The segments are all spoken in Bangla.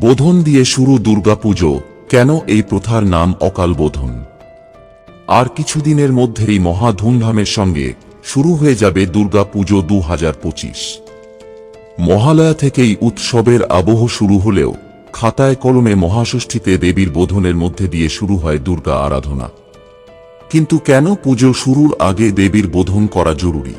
বোধন দিয়ে শুরু দুর্গাপুজো, কেন এই প্রথার নাম অকাল বোধন? আর কিছুদিনের মধ্যেই মহা ধুমধামের সঙ্গে শুরু হয়ে যাবে দুর্গা পুজো দু হাজার পঁচিশ। মহালয়া থেকেই উৎসবের আবহ শুরু হলেও খাতায় কলমে মহাষষ্ঠীতে দেবীর বোধনের মধ্যে দিয়ে শুরু হয় দুর্গা আরাধনা। কিন্তু কেন পুজো শুরুর আগে দেবীর বোধন করা জরুরি?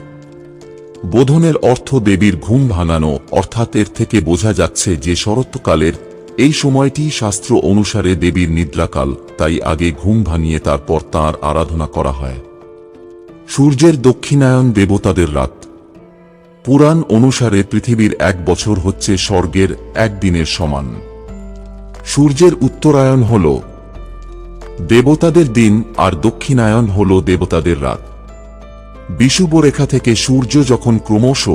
বোধনের অর্থ দেবীর ঘুম ভাঙানো, অর্থাৎ এর থেকে বোঝা যাচ্ছে যে শরৎকালের এই সময়টি শাস্ত্র অনুসারে দেবীর নিদ্রাকাল, তাই আগে ঘুম ভাঙিয়ে তারপর তাঁর আরাধনা করা হয়। সূর্যের দক্ষিণায়ন দেবতাদের রাত। পুরাণ অনুসারে পৃথিবীর এক বছর হচ্ছে স্বর্গের একদিনের সমান। সূর্যের উত্তরায়ণ হল। দেবতাদের দিন আর দক্ষিণায়ন হল দেবতাদের রাত। বিষুবরেখা থেকে সূর্য যখন ক্রমশ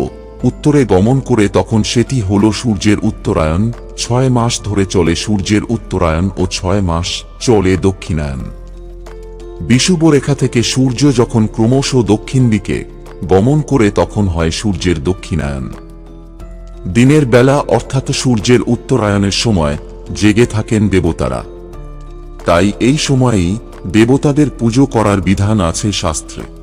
উত্তরে গমন করে তখন সেটি হল সূর্যের উত্তরায়ণ, ছয় মাস ধরে চলে সূর্যের উত্তরায়ণ ও ছয় মাস চলে দক্ষিণায়ন বিষুবরেখা থেকে সূর্য যখন ক্রমশ দক্ষিণ দিকে গমন করে তখন হয় সূর্যের দক্ষিণায়ন দিনের বেলা অর্থাৎ সূর্যের উত্তরায়ণের সময় জেগে থাকেন দেবতারা। তাই এই সময়েই দেবতাদের পুজো করার বিধান আছে শাস্ত্রে।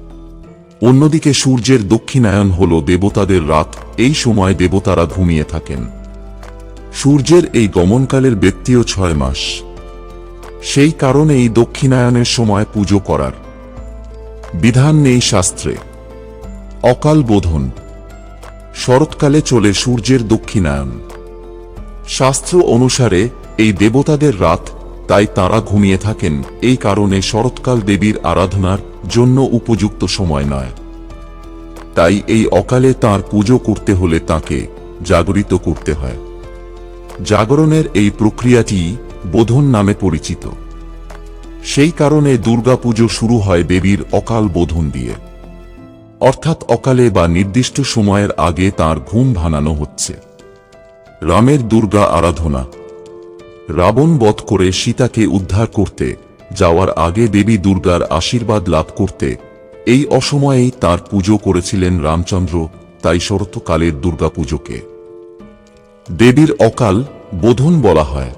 অন্যদিকে সূর্যের দক্ষিণায়ন হল দেবতাদের রাত, এই সময় দেবতারা ঘুমিয়ে থাকেন। সূর্যের এই গমনকালের ব্যক্তিও ছয় মাস। সেই কারণেই দক্ষিণায়নের সময় পুজো করার। বিধান নেই শাস্ত্রে। অকাল বোধন। শরৎকালে চলে সূর্যের দক্ষিণায়ন। শাস্ত্র অনুসারে এই দেবতাদের রাত তাই তারা ঘুমিয়ে থাকেন। এই কারণে শরৎকাল দেবীর আরাধনার জন্য উপযুক্ত সময় নয়। তাই এই অকালে তার পুজো করতে হলে তাকে জাগরিত করতে হয়। জাগরণের এই প্রক্রিয়াটি বোধন নামে পরিচিত। সেই কারণে দুর্গাপুজো শুরু হয় দেবীর অকাল বোধন দিয়ে। অর্থাৎ অকালে বা নির্দিষ্ট সময়ের আগে তার ঘুম ভাঙানো হচ্ছে। রামের দুর্গা আরাধনা। রাবণ বধ করে সীতাকে উদ্ধার করতে, যাওয়ার আগে দেবী দুর্গার আশীর্বাদ লাভ করতে, এই অসময়েই তার পুজো করেছিলেন রামচন্দ্র, তাই শরৎকালের দুর্গাপুজোকে। দেবীর অকাল বোধন বলা হয়।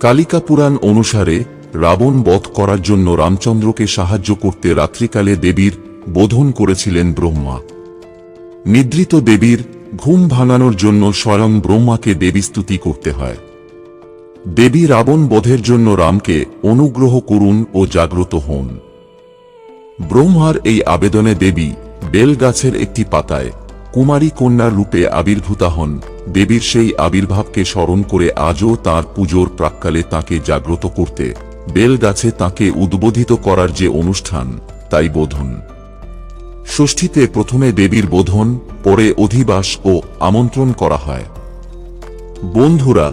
কালিকা পুরাণ অনুসারে রাবণ বধ করার জন্য রামচন্দ্রকে সাহায্য করতে রাত্রিকালে দেবীর বোধন করেছিলেন ব্রহ্মা। নিদ্রিত দেবীর ঘুম ভাঙানোর জন্য স্বয়ং ব্রহ্মাকে দেবী স্তুতি করতে হয়। দেবী রাবণ বধের জন্য রামকে অনুগ্রহ করুন ও জাগ্রত হন। ব্রহ্মার এই আবেদনে দেবী বেল গাছের একটি পাতায় কুমারী কন্যার রূপে আবির্ভূতা হন। দেবীর সেই আবির্ভাবকে স্মরণ করে আজও তার পুজোর প্রাক্কালে তাকে জাগ্রত করতে বেল গাছে তাকে উদ্বোধিত করার যে অনুষ্ঠান, তাই বোধন। ষষ্ঠীতে প্রথমে দেবীর বোধন, পরে অধিবাস ও আমন্ত্রণ করা হয়। বন্ধুরা